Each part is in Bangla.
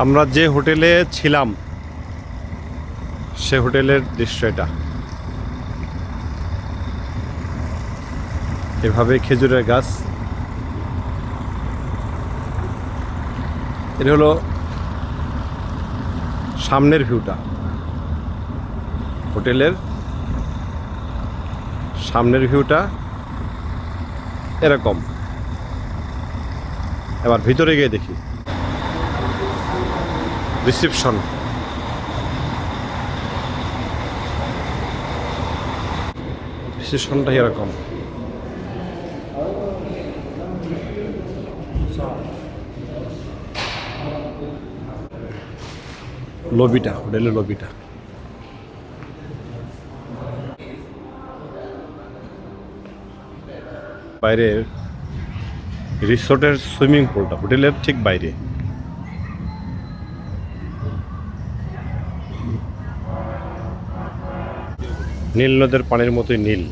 আমরা যে হোটেলে ছিলাম, সে হোটেলের দৃশ্য এটা। এভাবে খেজুরের গাছ। এটা হলো সামনের ভিউটা। হোটেলের সামনের ভিউটা এরকম। এবার ভিতরে গিয়ে দেখি। রিসিপশন। রিসিপশনটা এরকম। লবিটা হোটেলের লবিটা। বাইরের রিসোর্টের সুইমিং পুলটা হোটেলের ঠিক বাইরে। নীল নদের পানির মতোই নীল।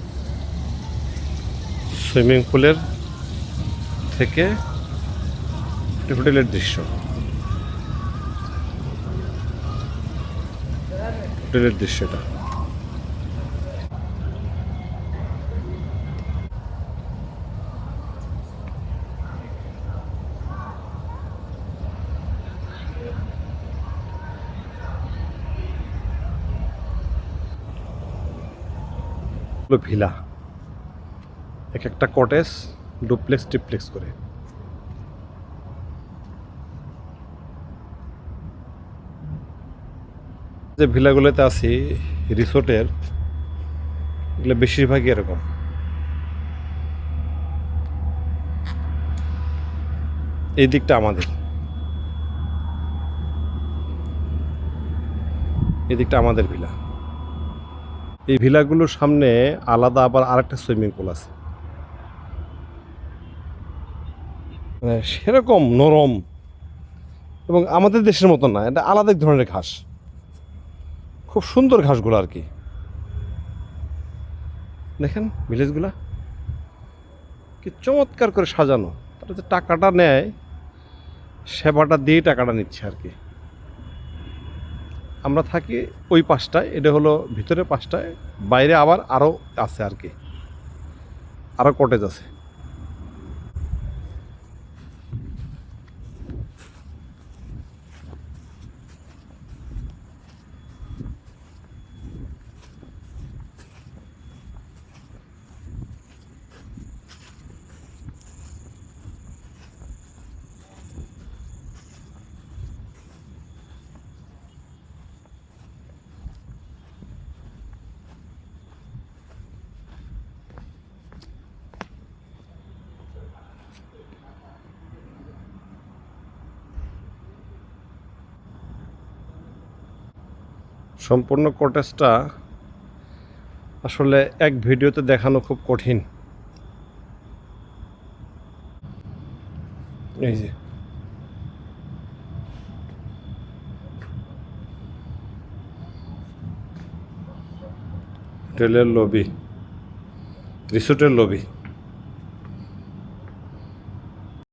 সুইমিং পুলের থেকে হোটেলের দৃশ্য। হোটেলের দৃশ্যটা। ভিলা। এক একটা কটেজ ডুপ্লেক্স টিপ্লেক্স করে। যে ভিলাগুলোতে আছি, রিসোর্টের, এগুলো বেশিরভাগই এরকম। এই দিকটা আমাদের। এই দিকটা আমাদের ভিলা। এই ভিলাগুলোর সামনে আলাদা আবার আরেকটা সুইমিং পুল আছে। মানে সেরকম নরম এবং আমাদের দেশের মতো না, এটা আলাদা এক ধরনের ঘাস। খুব সুন্দর ঘাসগুলো আর কি। দেখেন ভিলেজগুলা, কি চমৎকার করে সাজানো। তারা যে টাকাটা নেয়, সেবাটা দিয়ে টাকাটা নিচ্ছে আর কি। আমরা থাকি ওই পাশটায়, এটা হলো ভিতরে পাশটায়, বাইরে আবার আরও আছে আর কি। আরও কটেজ আছে। সম্পূর্ণ কটেজটা আসলে এক ভিডিওতে দেখানো খুব কঠিন। এই যে। হোটেলের লবি রিসোর্টের লবি